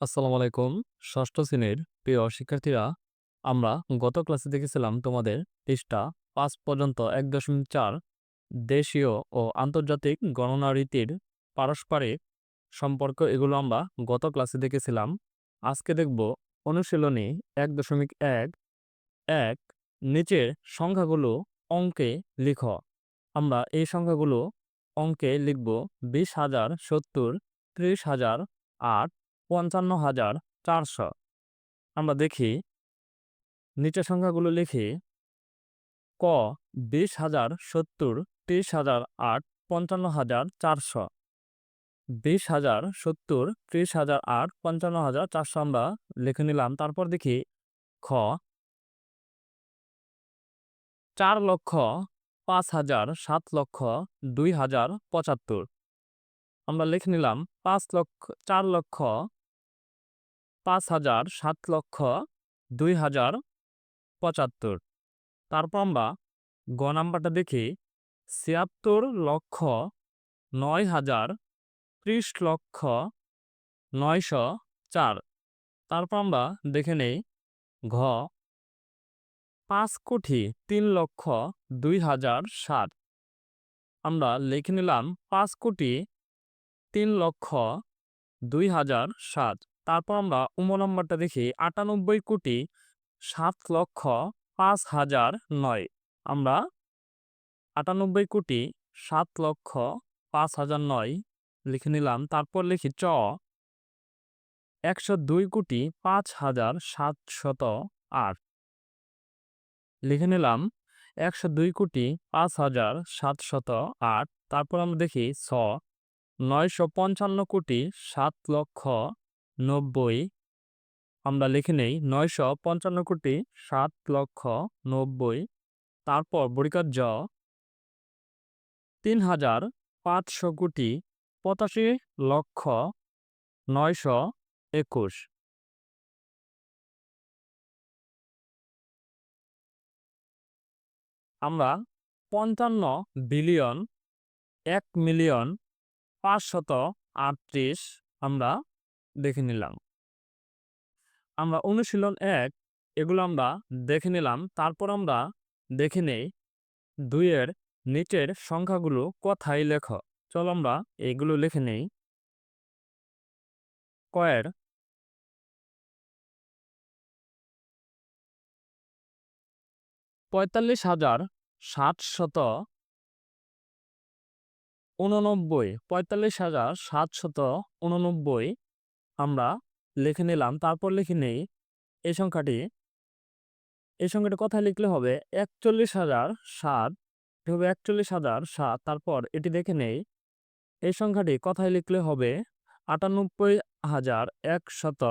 আসসালামু আলাইকুম। ষষ্ঠ শ্রেণির প্রিয় শিক্ষার্থীরা, আমরা গত ক্লাসে দেখেছিলাম তোমাদের পৃষ্ঠা পাঁচ পর্যন্ত এক দশমিক চার দেশীয় ও আন্তর্জাতিক গণনা রীতির পারস্পরিক সম্পর্ক, এগুলো আমরা গত ক্লাসে দেখেছিলাম। আজকে দেখব অনুশীলনী এক দশমিক এক এক নিচের সংখ্যাগুলো অঙ্কে লিখ। আমরা এই সংখ্যাগুলো অঙ্কে লিখব বিশ হাজার সত্তর, ত্রিশ হাজার আট পঞ্চান্ন হাজার চারশো। আমরা দেখি, নিচের সংখ্যাগুলো লিখি, ক, বিশ হাজার সত্তর, ত্রিশ হাজার আট, পঞ্চান্ন হাজার চারশো। বিশ হাজার সত্তর, ত্রিশ হাজার আট, পঞ্চান্ন হাজার চারশো আমরা লিখে নিলাম। তারপর দেখি, খ, চার লক্ষ পাঁচ হাজার সাত লক্ষ দুই হাজার পঁচাত্তর। আমরা লিখে নিলাম, পাঁচ লক্ষ, চার লক্ষ পাঁচ হাজার সাত লক্ষ দুই হাজার পঁচাত্তর। তারপর আমরা গ নাম্বারটা দেখি। ছিয়াত্তর লক্ষ নয় হাজার ত্রিশ লক্ষ নয়শো চার। তারপর আমরা দেখে নেই ঘ। পাঁচ কোটি তিন লক্ষ দুই হাজার সাত আমরা লিখে নিলাম পাঁচ কোটি তিন লক্ষ দুই হাজার সাত তারপর আমরা উম নম্বরটা দেখি, আটানব্বই কোটি সাত লক্ষ পাঁচ হাজার নয়। আমরা আটানব্বই কোটি সাত লক্ষ পাঁচ হাজার নয় লিখে নিলাম, তারপর লিখি চ, একশো দুই কোটি পাঁচ হাজার সাতশত আট। লিখে নিলাম, একশো দুই কোটি পাঁচ হাজার সাতশত আট। তারপর আমরা দেখি ছ, নয়শো পঞ্চান্ন কোটি সাত লক্ষ নব্বই। আমরা লিখে নেই নয়শো পঞ্চান্ন কোটি সাত লক্ষ নব্বই। তারপর বরিকার জ। তিন হাজার পাঁচশো কোটি পঁচাশি লক্ষ নয়শো একুশ। আমরা পঞ্চান্ন বিলিয়ন এক মিলিয়ন পাঁচশত আটত্রিশ আমরা দেখে নিলাম। আমরা অনুশীলন এক, এগুলো আমরা দেখে নিলাম। তারপর আমরা দেখে নেই, দুইয়ের নিচের সংখ্যাগুলো কথাই লেখ? চলো আমরা এগুলো লিখে নেই। কয়ের পঁয়তাল্লিশ হাজার সাতশত উননব্বই পঁয়তাল্লিশ হাজার সাতশত উননব্বই আমরা লিখে নিলাম, তারপর লিখে নেই। এই সংখ্যাটি এই সংখ্যাটি কথায় লিখলে হবে? একচল্লিশ হাজার সাত এটি হবে একচল্লিশ হাজার সাত, তারপর এটি দেখে নেই। এই সংখ্যাটি কথায় লিখলে হবে? আটানব্বই হাজার একশত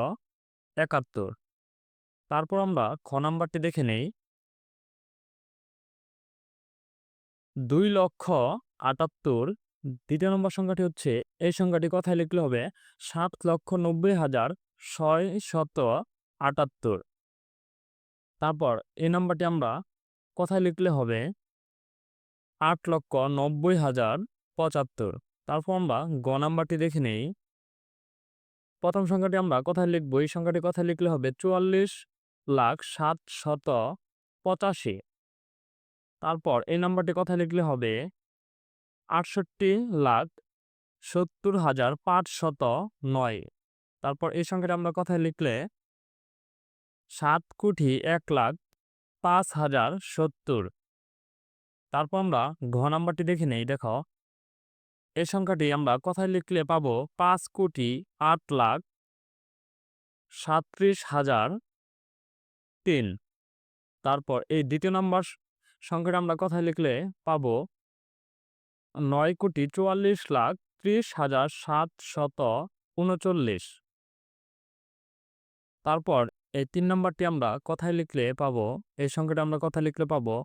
একাত্তর। তারপর আমরা খ নাম্বারটি দেখে নেই। দুই লক্ষ আটাত্তর দ্বিতীয় নম্বর সংখ্যাটি হচ্ছে, এই সংখ্যাটি কথায় লিখলে হবে সাত লক্ষ নব্বই হাজার ছয় শত আটাত্তর। তারপর এই নাম্বারটি আমরা কথায় লিখলে হবে আট লক্ষ নব্বই হাজার পঁচাত্তর। তারপর আমরা গ নাম্বারটি দেখে নেই। প্রথম সংখ্যাটি আমরা কথায় লিখব, এই সংখ্যাটি কথায় লিখলে হবে চুয়াল্লিশ লাখ সাত শত পঁচাশি। তারপর এই নাম্বারটি কথায় লিখলে হবে আটষট্টি লাখ সত্তর হাজার পাঁচশত নয়। তারপর এই সংখ্যাটা আমরা কথায় লিখলে সাত কোটি এক লাখ পাঁচ হাজার সত্তর। তারপর আমরা ঘ নাম্বারটি দেখে নেই, দেখো। এই সংখ্যাটি আমরা কথায় লিখলে পাবো পাঁচ কোটি আট লাখ সাত্রিশ হাজার তিন। তারপর এই দ্বিতীয় নাম্বার সংখ্যাটা আমরা কথায় লিখলে পাবো নয় কোটি চুয়াল্লিশ লাখ ত্রিশ হাজার সাতশত উনচল্লিশ। তারপর এই তিন নম্বরটি আমরা কথায় লিখলে পাবো, এই সংখ্যাটা আমরা কথায় লিখলে পাবো,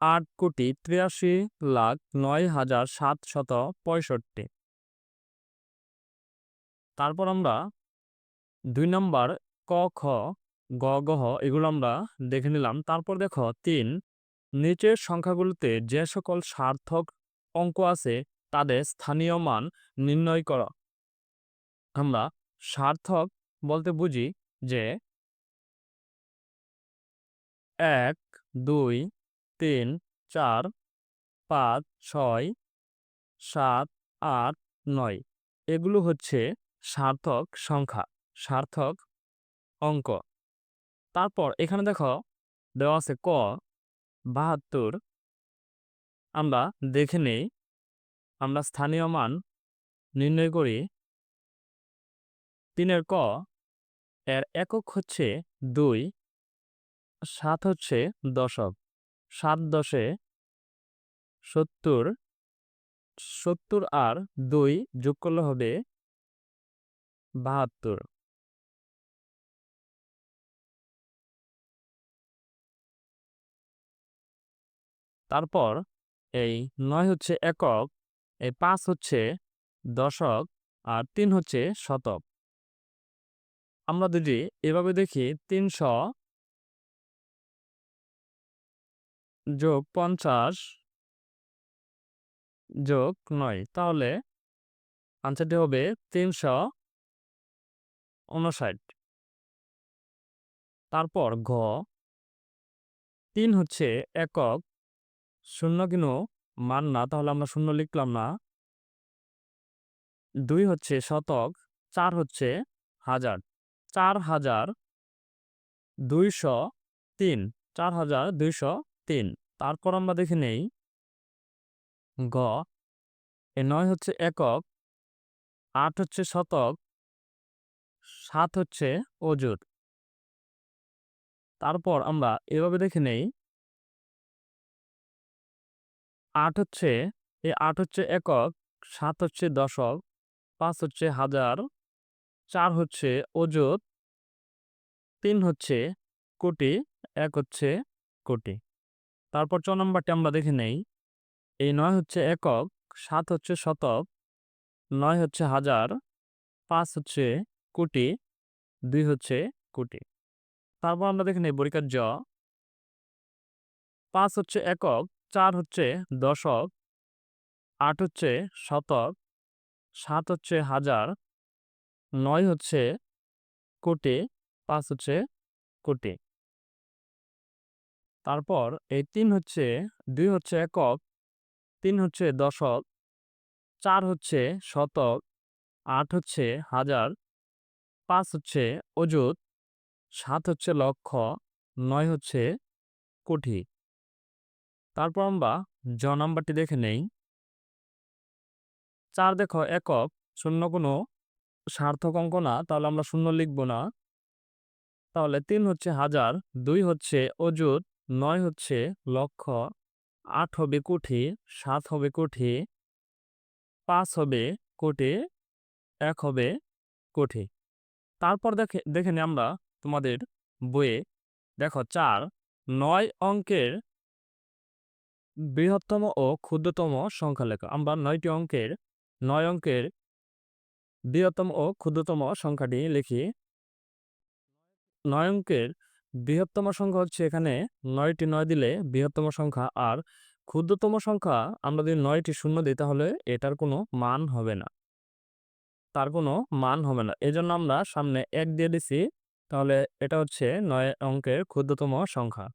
আট কোটি তিরাশি লাখ নয় হাজার সাতশত পঁয়ষট্টি। তারপর আমরা দুই নম্বর ক, খ, গ গহ এগুলো আমরা দেখে নিলাম। তারপর দেখো তিন, নিচের সংখ্যাগুলোতে যে সকল সার্থক অঙ্ক আছে, তাদের স্থানীয় মান নির্ণয় করা। আমরা সার্থক বলতে বুঝি যে এক, দুই, তিন, চার, পাঁচ, ছয়, সাত, আট, নয়। এগুলো হচ্ছে সার্থক সংখ্যা, সার্থক অঙ্ক। তারপর এখানে দেখো, দেওয়া আছে ক, বাহাত্তর আমরা দেখে নেই, আমরা স্থানীয় মান নির্ণয় করি। তিনের ক, এর একক হচ্ছে দুই, সাত হচ্ছে দশক। সাত দশে সত্তর সত্তর আর দুই যোগ করলে হবে বাহাত্তর। তারপর এই নয় হচ্ছে একক, এই পাঁচ হচ্ছে দশক আর তিন হচ্ছে শতক। আমরা যদি এভাবে দেখি তিনশো যোগ পঞ্চাশ যোগ নয়, তাহলে আনসারটি হবে তিনশো উনষাট তারপর ঘ, তিন হচ্ছে একক শূন্য কিনো মান না, তাহলে আমরা শূন্য লিখলাম না। দুই হচ্ছে শতক, চার হচ্ছে হাজার। চার হাজার দুইশো তিন, চার হাজার দুইশো তিন। তারপর আমরা দেখে নেই, গ, এ নয় হচ্ছে একক, আট হচ্ছে শতক, সাত হচ্ছে অজুর। তারপর আমরা এভাবে দেখে নেই আট হচ্ছে, এই আট হচ্ছে একক, সাত হচ্ছে দশক, পাঁচ হচ্ছে হাজার, চার হচ্ছে অজুত, তিন হচ্ছে কোটি, এক হচ্ছে কোটি। তারপর চ নম্বরটি আমরা দেখে নেই। এই নয় হচ্ছে একক, সাত হচ্ছে শতক, নয় হচ্ছে হাজার, পাঁচ হচ্ছে কোটি, দুই হচ্ছে কোটি। তারপর আমরা দেখে নেই বরিকার জ। পাঁচ হচ্ছে একক চার হচ্ছে দশক, আট হচ্ছে শতক, সাত হচ্ছে হাজার, নয় হচ্ছে কোটি, পাঁচ হচ্ছে কোটি। তারপর এই তিন হচ্ছে, দুই হচ্ছে একক, তিন হচ্ছে দশক, চার হচ্ছে শতক, আট হচ্ছে হাজার, পাঁচ হচ্ছে অযুত, সাত হচ্ছে লক্ষ, নয় হচ্ছে কোটি। তারপর আমরা জ নাম্বারটি দেখে নেই। চার দেখো, একক, শূন্য কোনো সার্থক অঙ্ক না, তাহলে আমরা শূন্য লিখব না। তাহলে তিন হচ্ছে হাজার, দুই হচ্ছে অযুত, নয় হচ্ছে লক্ষ, আট হবে কোটি, সাত হবে কোটি, পাঁচ হবে কোটি, এক হবে কোটি। তারপর দেখে দেখে নি আমরা তোমাদের বইয়ে। দেখো, চার, নয় অঙ্কের বৃহত্তম ও ক্ষুদ্রতম সংখ্যা লেখা আমরা নয়টি অঙ্কের, নয় অঙ্কের বৃহত্তম ও ক্ষুদ্রতম সংখ্যাটি লিখি। নয় অঙ্কের বৃহত্তম সংখ্যা হচ্ছে এখানে নয়টি নয় দিলে বৃহত্তম সংখ্যা আর ক্ষুদ্রতম সংখ্যা আমরা যদি নয়টি শূন্য দিই তাহলে এটার কোনো মান হবে না। তার কোনো মান হবে না। এজন্য আমরা সামনে এক দিয়ে দিছি। তাহলে এটা হচ্ছে নয় অঙ্কের ক্ষুদ্রতম সংখ্যা।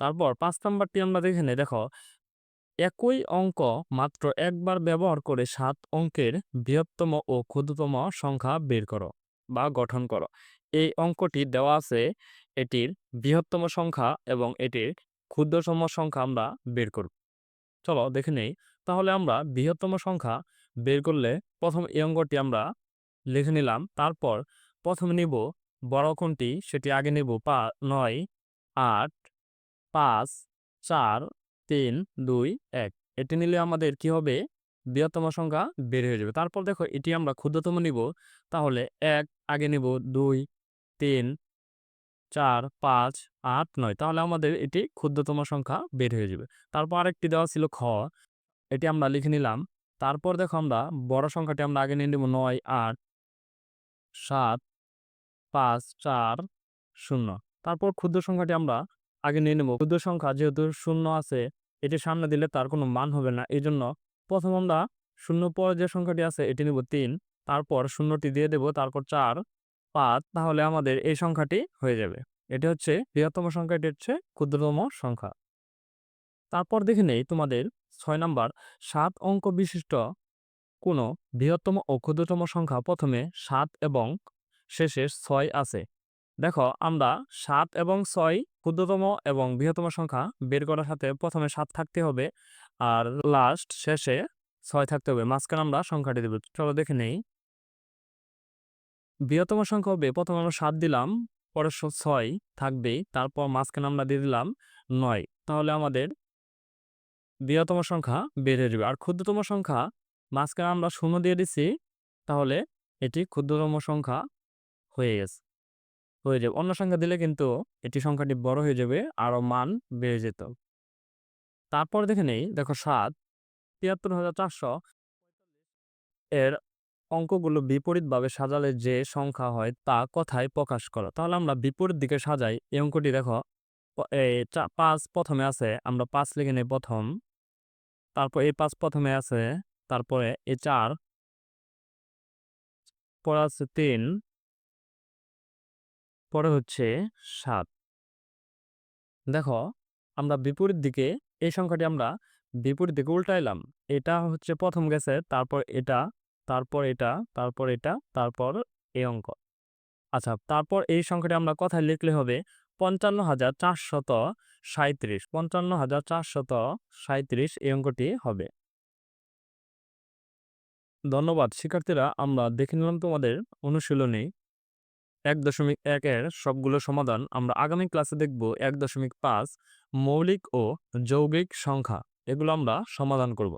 তারপর পাঁচ নাম্বারটি আমরা দেখে নেই। দেখো, একই অঙ্ক মাত্র একবার ব্যবহার করে সাত অঙ্কের বৃহত্তম ও ক্ষুদ্রতম সংখ্যা বের করো বা গঠন করো। এই অঙ্কটি দেওয়া আছে এটির বৃহত্তম সংখ্যা এবং এটির ক্ষুদ্রতম সংখ্যা আমরা বের করব। চলো দেখে নেই। তাহলে আমরা বৃহত্তম সংখ্যা বের করলে প্রথম এই অঙ্কটি আমরা লিখে নিলাম। তারপর প্রথমে নিব, বড় কোনটি? সেটি আগে নেব, পা, নয়, আট পাঁচ, চার, তিন, দুই, এক। এটি নিলে আমাদের কি হবে? বৃহত্তম সংখ্যা বের হয়ে যাবে। তারপর দেখো, এটি আমরা ক্ষুদ্রতম নিব। তাহলে এক, আগে নিব দুই, তিন, চার, পাঁচ, আট, নয়। তাহলে আমাদের এটি ক্ষুদ্রতম সংখ্যা বের হয়ে যাবে। তারপর আরেকটি দেওয়া ছিল খ। এটি আমরা লিখে নিলাম। তারপর দেখো আমরা বড় সংখ্যাটি আমরা আগে নিয়ে নেব নয়, আট, সাত, পাঁচ, চার, শূন্য। তারপর ক্ষুদ্র সংখ্যাটি আমরা আগে নিয়ে নেব। ক্ষুদ্র সংখ্যা যেহেতু শূন্য আছে, এটি সামনে দিলে তার কোনো মান হবে না। এই জন্য প্রথম আমরা শূন্য পর যে সংখ্যাটি আছে, এটি নেব তিন, তারপর শূন্যটি দিয়ে দেব, তারপর চার, পাঁচ, তাহলে আমাদের এই সংখ্যাটি হয়ে যাবে। এটি হচ্ছে বৃহত্তম সংখ্যা, এটি হচ্ছে ক্ষুদ্রতম সংখ্যা। তারপর দেখে নেই তোমাদের ছয় নাম্বার, সাত অঙ্ক বিশিষ্ট কোনো বৃহত্তম ও ক্ষুদ্রতম সংখ্যা প্রথমে সাত এবং শেষে ছয় আছে। দেখো, আমরা সাত এবং ছয় ক্ষুদ্রতম এবং বৃহত্তম সংখ্যা বের করার সাথে প্রথমে সাত থাকতে হবে আর লাস্ট শেষে ছয় থাকতে হবে। মাঝখানে আমরা সংখ্যাটি দেব। চলো দেখে নেই। বৃহত্তম সংখ্যা হবে, প্রথমে আমরা সাত দিলাম পরে ছয় থাকবেই তারপর মাঝখানে আমরা দিয়ে দিলাম নয়। তাহলে আমাদের বৃহত্তম সংখ্যা হয়ে যাবে। আর ক্ষুদ্রতম সংখ্যা মাঝখানে আমরা শূন্য দিয়ে দিছি, তাহলে এটি ক্ষুদ্রতম সংখ্যা হয়ে গেছে। হয়ে যাবে। অন্য সংখ্যা দিলে কিন্তু এটি সংখ্যাটি বড় হয়ে যাবে, আরও মান বেড়ে যেত। তারপর দেখে নেই, দেখো সাত, তিয়াত্তর হাজার চারশো এর অঙ্কগুলো বিপরীতভাবে সাজালে যে সংখ্যা হয় তা কথায় প্রকাশ করো। তাহলে আমরা বিপরীত দিকে সাজাই, এই অঙ্কটি দেখো এই পাঁচ প্রথমে আছে, আমরা পাঁচ লিখে নেই প্রথম, তারপর এই পাঁচ প্রথমে আছে, তারপরে এই চার, পরে আছে তিন পরে হচ্ছে সাত। দেখো, আমরা বিপরীত দিকে, এই সংখ্যাটি আমরা বিপরীত দিকে উল্টাইলাম। এটা হচ্ছে প্রথম গেছে, তারপর এটা তারপর এটা তারপর এটা, তারপর এই অঙ্ক। আচ্ছা তারপর এই সংখ্যাটি আমরা কথায় লিখলে হবে পঞ্চান্ন হাজার চারশত সাঁত্রিশ পঞ্চান্ন হাজার চারশত সাঁত্রিশ এই অঙ্কটি হবে। ধন্যবাদ। শিক্ষার্থীরা, আমরা দেখে নিলাম তোমাদের অনুশীলনী। এক দশমিক একের সবগুলো সমাধান আমরা আগামী ক্লাসে দেখব এক দশমিক পাঁচ মৌলিক ও যৌগিক সংখ্যা। এগুলো আমরা সমাধান করব।